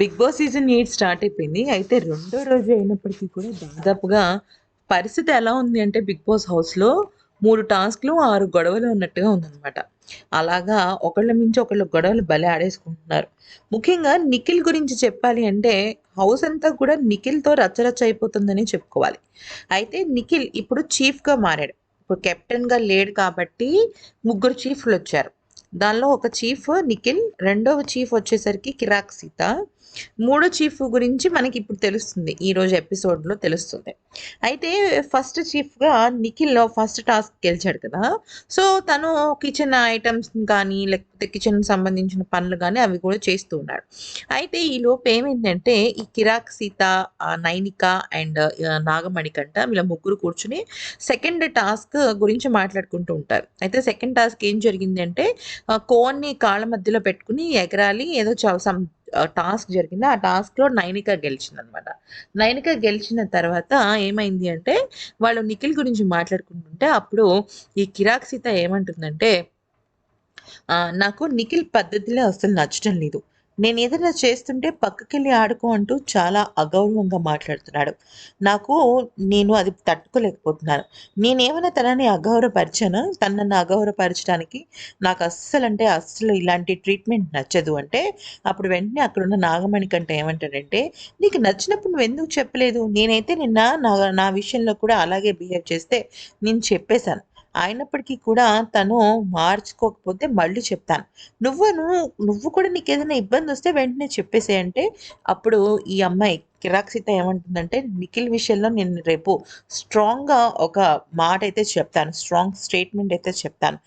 Bigg Boss season eight start అయిపోయింది. అయితే రెండో రోజు అయినప్పటికీ కూడా దాదాపుగా పరిస్థితి ఎలా ఉంది అంటే బిగ్ బాస్ హౌస్లో మూడు టాస్క్లు ఆరు గొడవలు ఉన్నట్టుగా ఉందన్నమాట. అలాగా ఒకళ్ళ మించి ఒకళ్ళ గొడవలు బలి ఆడేసుకుంటున్నారు. ముఖ్యంగా నిఖిల్ గురించి చెప్పాలి అంటే హౌస్ అంతా కూడా నిఖిల్తో రచ్చరచ్చ అయిపోతుందని చెప్పుకోవాలి. అయితే నిఖిల్ ఇప్పుడు చీఫ్గా మారాడు. ఇప్పుడు కెప్టెన్గా లేడు కాబట్టి ముగ్గురు చీఫ్లు వచ్చారు. దానిలో ఒక చీఫ్ నిఖిల్ రెండవ చీఫ్ వచ్చేసరికి కిరాక్ సీత మూడో చీఫ్ గురించి మనకి ఇప్పుడు తెలుస్తుంది. ఈ రోజు ఎపిసోడ్లో తెలుస్తుంది. అయితే ఫస్ట్ చీఫ్గా నిఖిల్ ఫస్ట్ టాస్క్ గెలిచాడు కదా. సో తను కిచెన్ ఐటమ్స్ కానీ లేకపోతే కిచెన్ సంబంధించిన పనులు కానీ అవి కూడా చేస్తూ ఉన్నాడు. అయితే ఈ లోపు ఏమైందంటే ఈ కిరాక్ సీత నైనిక అండ్ నాగమణికంట వీళ్ళ ముగ్గురు కూర్చుని సెకండ్ టాస్క్ గురించి మాట్లాడుకుంటూ ఉంటారు. అయితే సెకండ్ టాస్క్ ఏం జరిగిందంటే కోన్ని కాళ్ళ మధ్యలో పెట్టుకుని ఎగరాలి ఏదో సమ్ టాస్క్ జరిగింది. ఆ టాస్క్లో నైనిక గెలిచింది అనమాట నైనిక గెలిచిన తర్వాత ఏమైంది అంటే వాళ్ళు నిఖిల్ గురించి మాట్లాడుకుంటుంటే అప్పుడు ఈ కిరాక్ సీత ఏమంటుందంటే నాకు నిఖిల్ పద్ధతిలో అసలు నచ్చడం లేదు. నేను ఏదైనా చేస్తుంటే పక్కకెళ్ళి ఆడుకో అంటూ చాలా అగౌరవంగా మాట్లాడుతున్నాడు. నాకు నేను అది తట్టుకోలేకపోతున్నాను. నేనేమైనా తనని అగౌరవపరిచాను? తను నన్ను అగౌరవపరచడానికి నాకు అస్సలు అంటే అస్సలు ఇలాంటి ట్రీట్మెంట్ నచ్చదు అంటే అప్పుడు వెంటనే అక్కడున్న నాగమణి కంటే ఏమంటాడంటే నీకు నచ్చినప్పుడు నువ్వు ఎందుకు చెప్పలేదు? నేనైతే నిన్న నా నా విషయంలో కూడా అలాగే బిహేవ్ చేస్తే నేను చెప్పేశాను. అయినప్పటికీ కూడా తను మార్చుకోకపోతే మళ్ళీ చెప్తాను. నువ్వు నువ్వు కూడా నీకు ఏదైనా ఇబ్బంది వస్తే వెంటనే చెప్పేసే అంటే అప్పుడు ఈ అమ్మాయి కిరాక్సిత ఏమంటుందంటే నిఖిల్ విషయంలో నేను రేపు స్ట్రాంగ్గా ఒక మాట అయితే చెప్తాను స్ట్రాంగ్ స్టేట్మెంట్ అయితే చెప్తాను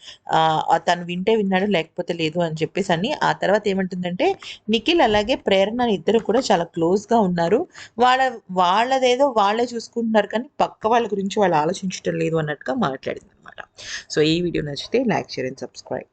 తను వింటే విన్నాడు లేకపోతే లేదు అని చెప్పేసి అని ఆ తర్వాత ఏమంటుందంటే నిఖిల్ అలాగే ప్రేరణ ఇద్దరు కూడా చాలా క్లోజ్గా ఉన్నారు. వాళ్ళ వాళ్ళదేదో వాళ్ళే చూసుకుంటున్నారు కానీ పక్క వాళ్ళ గురించి వాళ్ళు ఆలోచించడం లేదు అన్నట్టుగా మాట్లాడింది అనమాట సో ఈ వీడియో నచ్చితే లైక్ షేర్ అండ్ సబ్స్క్రైబ్.